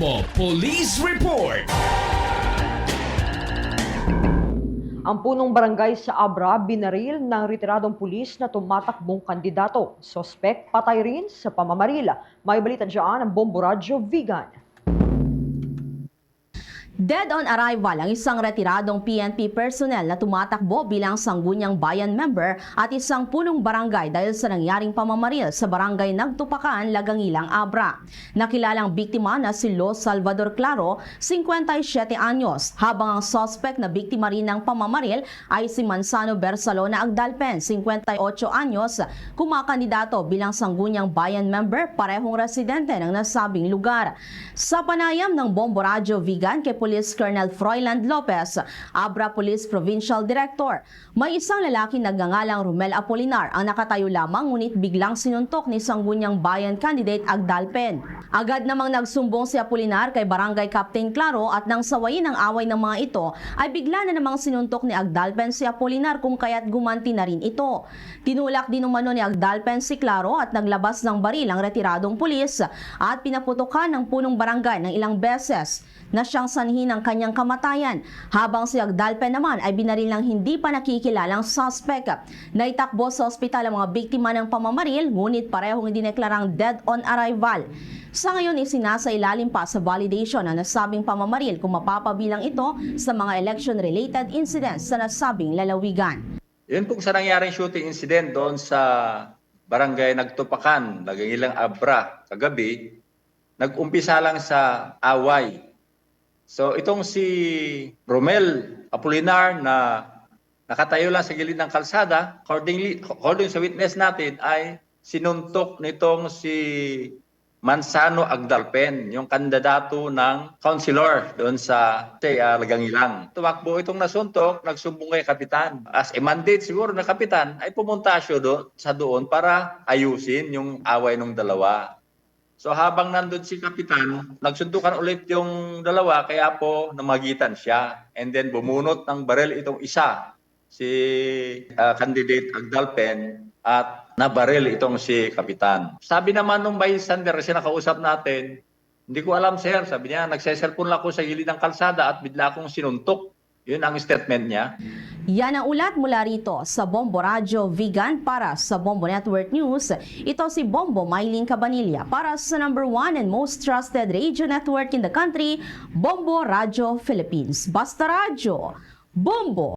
Bombo Police Report. Ang punong barangay sa Abra binaril ng retiradong pulis na tumatakbong kandidato. Sospek patay rin sa pamamarila. May balita dyan ang Bombo Radyo Vegan. Dead on arrival ang isang retiradong PNP personnel na tumatakbo bilang Sangguniang Bayan member at isang punong barangay dahil sa nangyaring pamamaril sa barangay Nagtupakan, Lagangilang, Abra. Nakilalang biktima na si Lo Salvador Claro, 57 anyos, habang ang suspect na biktima rin ng pamamaril ay si Mansano Bersalona Agdalpen, 58 anyos, kumakandidato bilang Sangguniang Bayan member, parehong residente ng nasabing lugar. Sa panayam ng Bombo Radyo Vegan kay Police Colonel Froiland Lopez, Abra Police Provincial Director, may isang lalaki nagngangalang Romel Apolinar ang nakatayo lamang ngunit biglang sinuntok ni Sangguniang Bayan candidate Agdalpen. Agad namang nagsumbong si Apolinar kay Barangay Captain Claro at nang sawayin ang away ng mga ito ay bigla na namang sinuntok ni Agdalpen si Apolinar kung kaya't gumanti na rin ito. Tinulak din umano ni Agdalpen si Claro at naglabas ng baril ang retiradong pulis at pinaputukan ng punong barangay ng ilang beses na siyang sanhi ng kanyang kamatayan habang si Agdalpen naman ay binaril ng hindi pa nakikilalang suspect. Naitakbo sa ospital ang mga biktima ng pamamaril ngunit parehong hindi deklarang dead on arrival. Sa ngayon isinasa ilalim pa sa validation ang nasabing pamamaril kung mapapabilang ito sa mga election-related incidents sa nasabing lalawigan. Yun pong sa nangyaring shooting incident doon sa barangay Nagtupakan, Nagangilang Abra, kagabi, nag-umpisa lang sa away. So itong si Romel Apolinar na nakatayo lang sa gilid ng kalsada, accordingly, according sa witness natin, ay sinuntok nitong si Mansano Agdalpen, yung kandidato ng councilor doon sa say, uh, Lagangilang. Tumakbo itong nasuntok, nagsumbong kay kapitan. As a mandate siguro na kapitan, ay pumunta siya do, sa doon para ayusin yung away ng dalawa. So habang nandun si kapitan, nagsundukan ulit yung dalawa, kaya po namagitan siya. And then bumunot ng barel itong isa, si uh, candidate Agdalpen, at nabaril itong si Kapitan. Sabi naman nung bystander kasi nakausap natin, hindi ko alam sir, sabi niya, nagseselfon lang ako sa gilid ng kalsada at bigla akong sinuntok. Yun ang statement niya. Yan ang ulat mula rito sa Bombo Radyo Vegan para sa Bombo Network News. Ito si Bombo Maylin Cabanilla para sa number one and most trusted radio network in the country, Bombo Radyo Philippines. Basta Radyo, Bombo!